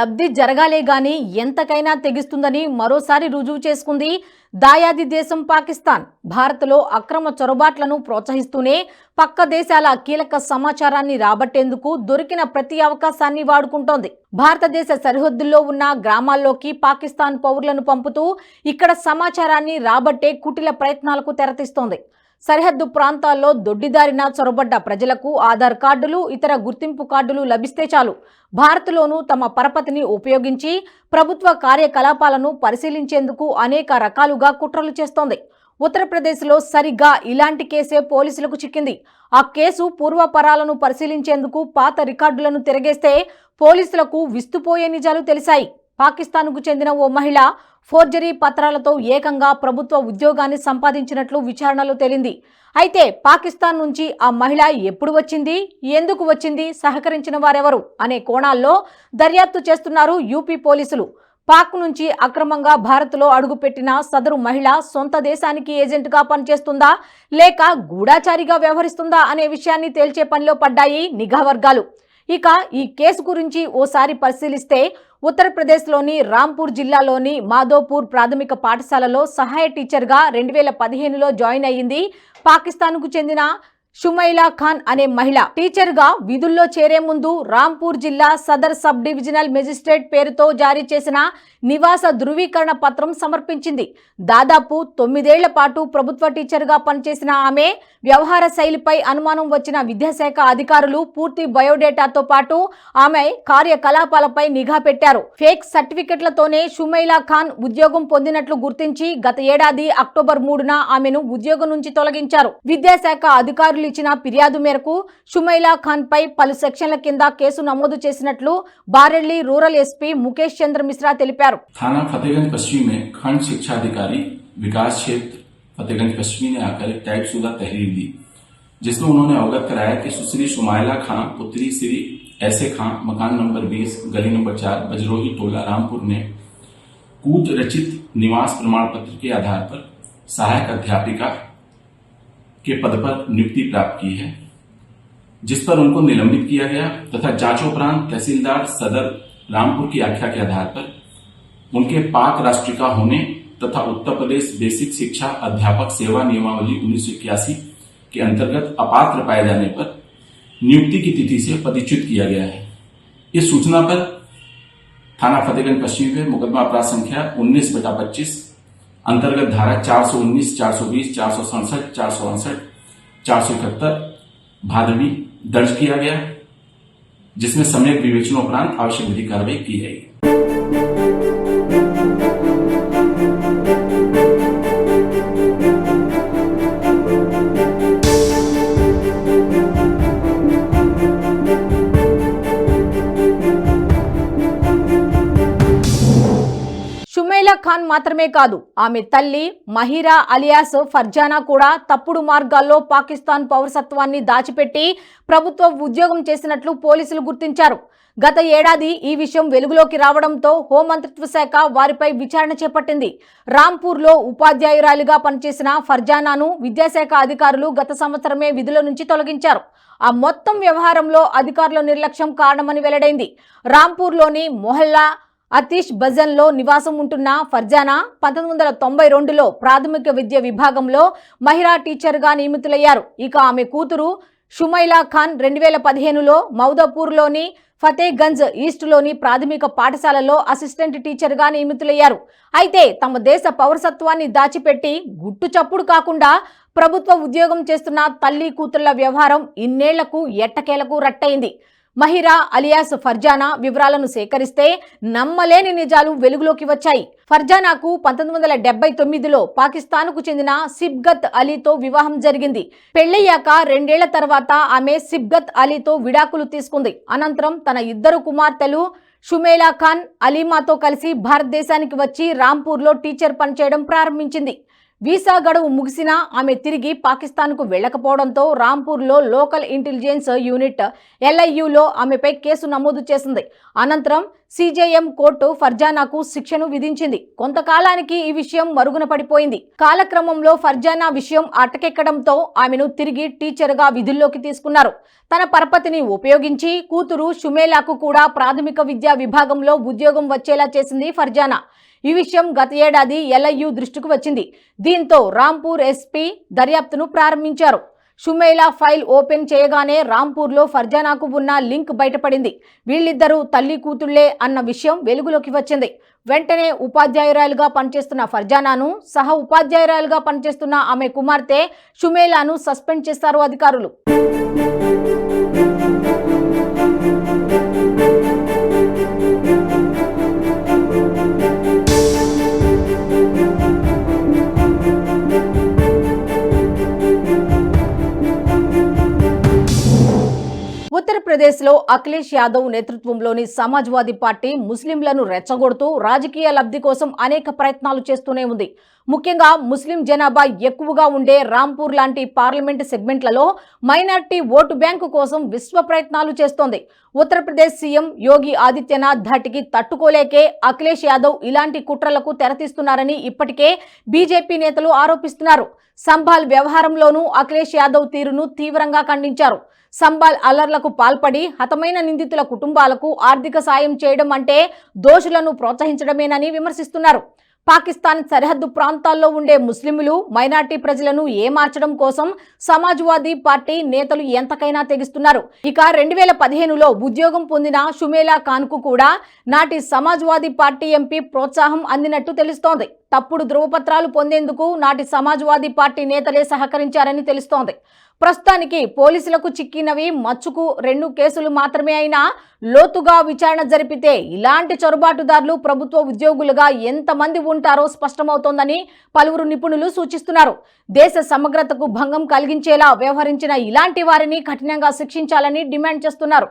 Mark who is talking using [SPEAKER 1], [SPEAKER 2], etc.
[SPEAKER 1] లబ్ధి జరగాలే గాని ఎంతకైనా తెగిస్తుందని మరోసారి రుజువు చేసుకుంది దాయాది దేశం పాకిస్తాన్. భారత్లో అక్రమ చొరబాట్లను ప్రోత్సహిస్తూనే పక్క దేశాల కీలక సమాచారాన్ని రాబట్టేందుకు దొరికిన ప్రతి అవకాశాన్ని వాడుకుంటోంది. భారతదేశ సరిహద్దుల్లో ఉన్న గ్రామాల్లోకి పాకిస్తాన్ పౌరులను పంపుతూ ఇక్కడ సమాచారాన్ని రాబట్టే కుటిల ప్రయత్నాలకు తెరతీస్తోంది. సరిహద్దు ప్రాంతాల్లో దొడ్డిదారిన చొరబడ్డ ప్రజలకు ఆధార్ కార్డులు ఇతర గుర్తింపు కార్డులు లభిస్తే చాలు. భారత్లోనూ తమ పరపతిని ఉపయోగించి ప్రభుత్వ కార్యకలాపాలను పరిశీలించేందుకు అనేక రకాలుగా కుట్రలు చేస్తోంది. ఉత్తరప్రదేశ్లో సరిగ్గా ఇలాంటి కేసే పోలీసులకు చిక్కింది. ఆ కేసు పూర్వపరాలను పరిశీలించేందుకు పాత రికార్డులను తిరగేస్తే పోలీసులకు విస్తుపోయే నిజాలు తెలిసాయి పాకిస్తాన్కు చెందిన ఓ మహిళ ఫోర్జరీ పత్రాలతో ఏకంగా ప్రభుత్వ ఉద్యోగాన్ని సంపాదించినట్లు విచారణలో తేలింది. అయితే పాకిస్తాన్ నుంచి ఆ మహిళ ఎప్పుడు వచ్చింది? ఎందుకు వచ్చింది? సహకరించిన వారెవరు? అనే కోణాల్లో దర్యాప్తు చేస్తున్నారు యూపీ పోలీసులు. పాక్ నుంచి అక్రమంగా భారత్లో అడుగుపెట్టిన సదరు మహిళ సొంత దేశానికి ఏజెంట్గా పనిచేస్తుందా? లేక గూఢాచారిగా వ్యవహరిస్తుందా అనే విషయాన్ని తేల్చే పనిలో పడ్డాయి నిఘా వర్గాలు. ఇక ఈ కేసు గురించి ఓసారి పరిశీలిస్తే ఉత్తరప్రదేశ్లోని రాంపూర్ జిల్లాలోని మాధోపూర్ ప్రాథమిక పాఠశాలలో సహాయ టీచర్గా రెండు వేల పదిహేనులో జాయిన్ అయ్యింది. పాకిస్తాన్కు చెందిన షుమైలా ఖాన్ అనే మహిళ టీచర్గా విధుల్లో చేరే ముందు రాంపూర్ జిల్లా సదర్ సబ్ డివిజనల్ మెజిస్ట్రేట్ పేరుతో జారీ చేసిన నివాస ధృవీకరణ పత్రం సమర్పించింది. దాదాపు తొమ్మిదేళ్ళ పాటు ప్రభుత్వ టీచర్గా పనిచేసిన ఆమె వ్యవహార శైలిపై అనుమానం వచ్చిన విద్యాశాఖ అధికారులు పూర్తి బయోడేటాతో పాటు ఆమె కార్యకలాపాలపై నిఘా పెట్టారు. ఫేక్ సర్టిఫికెట్లతోనే షుమైలా ఖాన్ ఉద్యోగం పొందినట్లు గుర్తించి గత ఏడాది అక్టోబర్ మూడున ఆమెను ఉద్యోగం నుంచి తొలగించారు. విద్యాశాఖ అధికారులు ఇచ్చిన ఫిర్యాదు మేరకు షుమైలా ఖాన్ పై పలు సెక్షన్ల కింద కేసు నమోదు చేసినట్లు బారెల్లి రూరల్ ఎస్పీ ముఖేష్ చంద్ర మిశ్రా తెలిపారు
[SPEAKER 2] थाना फतेहगंज पश्चिमी में खंड शिक्षा अधिकारी विकास क्षेत्र फतेहगंज पश्चिमी ने आकर एक टाइपशुदा तहरीर दी जिसमें उन्होंने अवगत कराया कि सुश्री सुमाइला खां पुत्री श्री ऐसे खां मकान नंबर 20 गली नंबर 4 बजरोही टोला रामपुर ने कूट रचित निवास प्रमाण पत्र के आधार पर सहायक अध्यापिका के पद पर नियुक्ति प्राप्त की है, जिस पर उनको निलंबित किया गया तथा जांचोपरांत तहसीलदार सदर रामपुर की आख्या के आधार पर उनके पाक राष्ट्रिका होने तथा उत्तर प्रदेश बेसिक शिक्षा अध्यापक सेवा नियमावली उन्नीस सौ इक्यासी के अंतर्गत अपात्र पाए जाने पर नियुक्ति की तिथि से पदच्युत किया गया है। इस सूचना पर थाना फतेहगंज पश्चिम में मुकदमा अपराध संख्या उन्नीस बटा पच्चीस अंतर्गत धारा चार सौ उन्नीस, चार सौ बीस, चार सौ सड़सठ, चार सौ अड़सठ, चार सौ इकहत्तर भादवी दर्ज किया गया जिसमें समय सम्यक विवेचनोपरांत आवश्यक विधि कार्रवाई की जाएगी।
[SPEAKER 1] ఖాన్ మాత్రమే కాదు ఆమె తల్లి మహిరా అలియాస్ ఫర్జానా కూడా తప్పుడు మార్గాల్లో పాకిస్తాన్ పౌరసత్వాన్ని దాచిపెట్టి ప్రభుత్వ ఉద్యోగం చేసినట్లు పోలీసులు గుర్తించారు. గత ఏడాది ఈ విషయం వెలుగులోకి రావడంతో హోంమంత్రిత్వ శాఖ వారిపై విచారణ చేపట్టింది. రాంపూర్లో ఉపాధ్యాయురాలిగా పనిచేసిన ఫర్జానాను విద్యాశాఖ అధికారులు గత సంవత్సరమే విధుల నుంచి తొలగించారు. ఆ మొత్తం వ్యవహారంలో అధికారుల నిర్లక్ష్యం కారణమని వెల్లడైంది. రాంపూర్లోని మొహల్లా అతీష్ బజన్లో నివాసం ఉంటున్న ఫర్జానా పంతొమ్మిది వందల తొంభై రెండులో ప్రాథమిక విద్య విభాగంలో మహిళా టీచర్గా నియమితులయ్యారు. ఇక ఆమె కూతురు షుమైలా ఖాన్ రెండు వేల పదిహేనులో మౌదపూర్లోని ఫతేగంజ్ ఈస్ట్లోని ప్రాథమిక పాఠశాలలో అసిస్టెంట్ టీచర్గా నియమితులయ్యారు. అయితే తమ దేశ పౌరసత్వాన్ని దాచిపెట్టి గుట్టు చప్పుడు కాకుండా ప్రభుత్వ ఉద్యోగం చేస్తున్న తల్లి కూతుళ్ళ వ్యవహారం ఇన్నేళ్ళకు ఎట్టకేలకు రట్టయింది. మహిరా అలియాస్ ఫర్జానా వివరాలను సేకరిస్తే నమ్మలేని నిజాలు వెలుగులోకి వచ్చాయి. ఫర్జానాకు పంతొమ్మిది వందల డెబ్బై తొమ్మిదిలో పాకిస్తాన్కు చెందిన సిబ్గత్ అలీతో వివాహం జరిగింది. పెళ్ళయ్యాక రెండేళ్ళ తర్వాత ఆమె సిబ్గత్ అలీతో విడాకులు తీసుకుంది. అనంతరం తన ఇద్దరు కుమార్తెలు షుమేలా ఖాన్ అలీమాతో కలిసి భారతదేశానికి వచ్చి రాంపూర్లో టీచర్ పనిచేయడం ప్రారంభించింది. వీసా గడువు ముగిసినా ఆమె తిరిగి పాకిస్తాన్కు వెళ్ళకపోవడంతో రాంపూర్లో లోకల్ ఇంటెలిజెన్స్ యూనిట్ ఎల్ఐయులో ఆమెపై కేసు నమోదు చేసింది. అనంతరం సిజేఎం కోర్టు ఫర్జానాకు శిక్షను విధించింది. కొంతకాలానికి ఈ విషయం మరుగున పడిపోయింది. కాలక్రమంలో ఫర్జానా విషయం అటకెక్కడంతో ఆమెను తిరిగి టీచర్గా విధుల్లోకి తీసుకున్నారు. తన పరపతిని ఉపయోగించి కూతురు షుమేలాకు కూడా ప్రాథమిక విద్యా విభాగంలో ఉద్యోగం వచ్చేలా చేసింది ఫర్జానా. ఈ విషయం గత ఏడాది ఎల్ఐయు దృష్టికి వచ్చింది. దీంతో రాంపూర్ ఎస్పీ దర్యాప్తును ప్రారంభించారు. షుమేలా ఫైల్ ఓపెన్ చేయగానే రాంపూర్లో ఫర్జానాకు ఉన్న లింక్ బయటపడింది. వీళ్ళిద్దరూ తల్లి కూతుళ్ళే అన్న విషయం వెలుగులోకి వచ్చింది. వెంటనే ఉపాధ్యాయురాలుగా పనిచేస్తున్న ఫర్జానాను సహ ఉపాధ్యాయురాలుగా పనిచేస్తున్న ఆమె కుమార్తె షుమేలాను సస్పెండ్ చేస్తారు అధికారులు. ఉత్తరప్రదేశ్లో అఖిలేష్ యాదవ్ నేతృత్వంలోని సమాజ్వాదీ పార్టీ ముస్లింలను రెచ్చగొడుతూ రాజకీయ లబ్ధి కోసం అనేక ప్రయత్నాలు చేస్తూనే ఉంది. ముఖ్యంగా ముస్లిం జనాభా ఎక్కువగా ఉండే రాంపూర్ లాంటి పార్లమెంటు సెగ్మెంట్లలో మైనార్టీ ఓటు బ్యాంకు కోసం విశ్వ ప్రయత్నాలు చేస్తోంది. ఉత్తరప్రదేశ్ సీఎం యోగి ఆదిత్యనాథ్ ధాటికి తట్టుకోలేకే అఖిలేష్ యాదవ్ ఇలాంటి కుట్రలకు తెరతీస్తున్నారని ఇప్పటికే బీజేపీ నేతలు ఆరోపిస్తున్నారు. సంభాల్ వ్యవహారంలోనూ అఖిలేష్ యాదవ్ తీరును తీవ్రంగా ఖండించారు. సంబాల్ అల్లర్లకు పాల్పడి హతమైన నిందితుల కుటుంబాలకు ఆర్థిక సాయం చేయడం అంటే దోషులను ప్రోత్సహించడమేనని విమర్శిస్తున్నారు. పాకిస్తాన్ సరిహద్దు ప్రాంతాల్లో ఉండే ముస్లింలు మైనార్టీ ప్రజలను ఏమార్చడం కోసం సమాజ్వాదీ పార్టీ నేతలు ఎంతకైనా తెగిస్తున్నారు. ఇక రెండు వేల పదిహేనులో ఉద్యోగం పొందిన షుమేలా ఖాన్కు కూడా నాటి సమాజ్వాదీ పార్టీ ఎంపీ ప్రోత్సాహం అందినట్టు తెలుస్తోంది. తప్పుడు ధృవపత్రాలు పొందేందుకు నాటి సమాజ్వాదీ పార్టీ నేతలే సహకరించారని తెలుస్తోంది. ప్రస్తుతానికి పోలీసులకు చిక్కినవి మచ్చుకు రెండు కేసులు మాత్రమే అయినా లోతుగా విచారణ జరిపితే ఇలాంటి చొరబాటుదారులు ప్రభుత్వ ఉద్యోగులుగా ఎంతమంది ఉంటారో స్పష్టమవుతోందని పలువురు నిపుణులు సూచిస్తున్నారు. దేశ సమగ్రతకు భంగం కలిగించేలా వ్యవహరించిన ఇలాంటి వారిని కఠినంగా శిక్షించాలని డిమాండ్ చేస్తున్నారు.